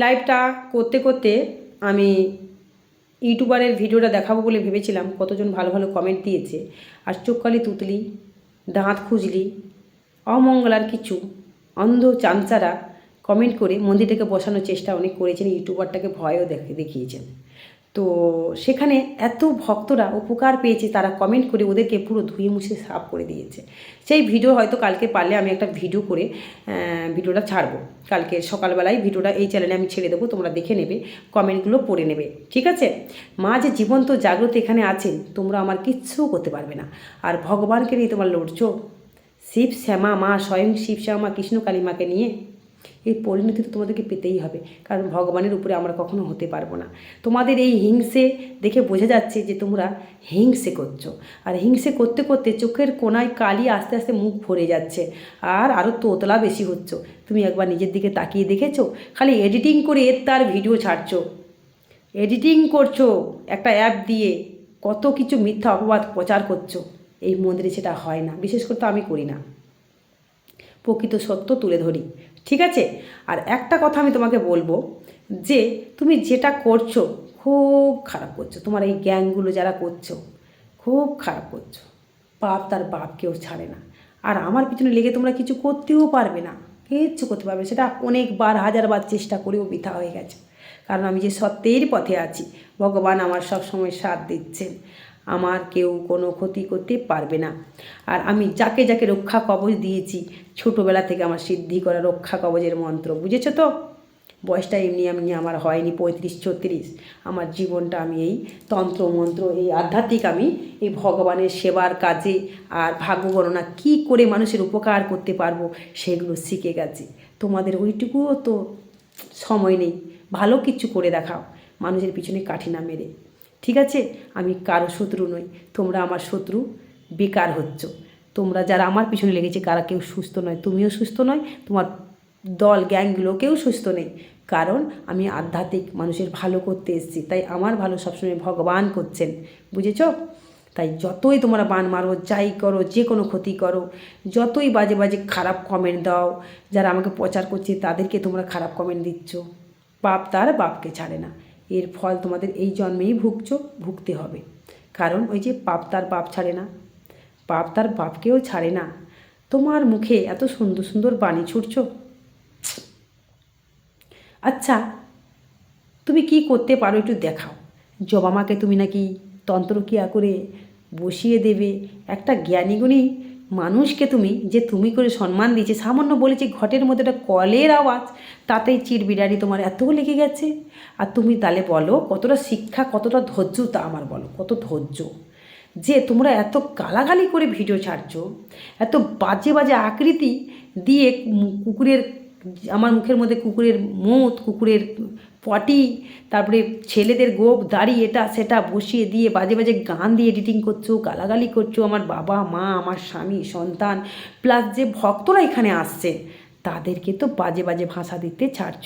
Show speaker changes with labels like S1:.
S1: লাইভটা করতে করতে আমি ইউটিউবারের ভিডিওটা দেখাবো বলে ভেবেছিলাম, কতজন ভালো ভালো কমেন্ট দিয়েছে। আর চোখকালি তুতলি, দাঁত খুজলি অমঙ্গলার কিছু, অন্ধ চামচারা কমেন্ট করে মন্দিরটাকে বসানোর চেষ্টা অনেক করেছেন, ইউটিউবারটাকে ভয়ও দেখে, দেখিয়েছেন। তো সেখানে এত ভক্তরা উপকার পেয়েছে, তারা কমেন্ট করে ওদেরকে পুরো ধুয়ে মুছে সাফ করে দিয়েছে। সেই ভিডিও হয়তো কালকে পারলে আমি একটা ভিডিও করে ভিডিওটা ছাড়বো। কালকে সকালবেলায় ভিডিওটা এই চ্যানেলে আমি ছেড়ে দেবো, তোমরা দেখে নেবে কমেন্টগুলো পড়ে নেবে। ঠিক আছে? মা যে জীবন্ত, জাগ্রত এখানে আছেন, তোমরা আমার কিচ্ছু করতে পারবে না। আর ভগবানকে নিয়ে তোমার লড়ছো? শিব শ্যামা মা স্বয়ং শিব শ্যামা মা কৃষ্ণ কালী মাকে নিয়ে? এই পরিণতি তো তোমাদেরকে পেতেই হবে, কারণ ভগবানের উপরে আমরা কখনো হতে পারব না। তোমাদের এই হিংসে দেখে বোঝা যাচ্ছে যে তোমরা হিংসে করছ। আর হিংসে করতে করতে চোখের কোনায় কালি আস্তে আস্তে মুখ ভরে যাচ্ছে। আর আরও তোতলা বেশি হচ্ছ। তুমি একবার নিজের দিকে তাকিয়ে দেখেছ? খালি এডিটিং করে এর তার ভিডিও ছাড়ছো। এডিটিং করছ একটা অ্যাপ দিয়ে কত কিছু মিথ্যা অপবাদ প্রচার করছ। এই মন্দিরে সেটা হয় না। বিশেষ করে তো আমি করি না। প্রকৃত সত্য তুলে ধরি। ঠিক আছে? আর একটা কথা আমি তোমাকে বলব, যে তুমি যেটা করছ খুব খারাপ করছ। তোমার এই গ্যাংগুলো যারা করছ, খুব খারাপ করছ। বাপ তার বাপকেও ছাড়ে না। আর আমার পিছনে লেগে তোমরা কিছু করতেও পারবে না। কিচ্ছু করতে পারবে সেটা অনেকবার, হাজারবার চেষ্টা করেও বৃথা হয়ে গেছে। কারণ আমি যে সত্যের পথে আছি, ভগবান আমার সব সময় সাথ দিচ্ছেন। আমার কেউ কোনো ক্ষতি করতে পারবে না। আর আমি যাকে যাকে রক্ষা কবচ দিয়েছি, ছোটোবেলা থেকে আমার সিদ্ধি করা রক্ষা কবচের মন্ত্র, বুঝেছ তো? বয়সটা এমনি এমনি আমার হয়নি, পঁয়ত্রিশ, ছত্রিশ। আমার জীবনটা আমি এই তন্ত্র মন্ত্র, এই আধ্যাত্মিক আমি এই ভগবানের সেবার কাজে আর ভাগ্য গণনা কী করে মানুষের উপকার করতে পারব, সেগুলো শিখে গেছি। তোমাদের ওইটুকুও তো সময় নেই। ভালো কিছু করে দেখাও। মানুষের পিছনে কাঠি না মেরে। ঠিক আছে? আমি কারও শত্রু নই। তোমরা আমার শত্রু, বেকার হচ্ছ। তোমরা যারা আমার পিছনে লেগেছে, কারা কেউ সুস্থ নয়? তুমিও সুস্থ নয়, তোমার দল, গ্যাংগুলো কেউ সুস্থ নেই। কারণ আমি আধ্যাত্মিক মানুষের ভালো করতে এসেছি। তাই আমার ভালো সবসময় ভগবান করছেন। বুঝেছ? তাই যতই তোমরা বান মারো, যাই করো, যে কোনো ক্ষতি করো, যতই বাজে বাজে খারাপ কমেন্ট দাও, যারা আমাকে প্রচার করছে, তাদেরকে তোমরা খারাপ কমেন্ট দিচ্ছ। বাপ তার বাপকে ছাড়ে না। এর ফল তোমাদের এই জন্মেই ভুগছ, ভুগতে হবে। কারণ ওই যে পাপ তার বাপ ছাড়ে না। পাপ তার বাপকেও ছাড়ে না। তোমার মুখে এত সুন্দর সুন্দর বাণী ছুটছো। আচ্ছা তুমি কি করতে পারো একটু দেখাও। জবামাকে তুমি নাকি তন্ত্রক্রিয়া করে বসিয়ে দেবে। একটা জ্ঞানীগুণী মানুষকে তুমি যে তুমি করে সম্মান দিয়েছে, সামান্য বলেছে ঘটের মধ্যে একটা কলের আওয়াজ, তাতেই চিরবিড়ানি তোমার এত লেগে গেছে। আর তুমি তাহলে বলো, কতটা শিক্ষা, কতটা ধৈর্য, তা আমার বলো, কত ধৈর্য। যে তোমরা এত গালাগালি করে ভিডিও ছাড়ছো, এত বাজে বাজে আকৃতি দিয়ে কুকুরের, আমার মুখের মধ্যে কুকুরের মুত, কুকুরের পটি, তারপরে ছেলেদের গোপ দাড়ি, এটা, সেটা বসিয়ে দিয়ে বাজে বাজে গান দিয়ে এডিটিং করছ, গালাগালি করছ, আমার বাবা, মা, আমার স্বামী, সন্তান প্লাস যে ভক্তরা এখানে আসছে তাদেরকে তো বাজে বাজে ভাষা দিতে ছাড়ছো।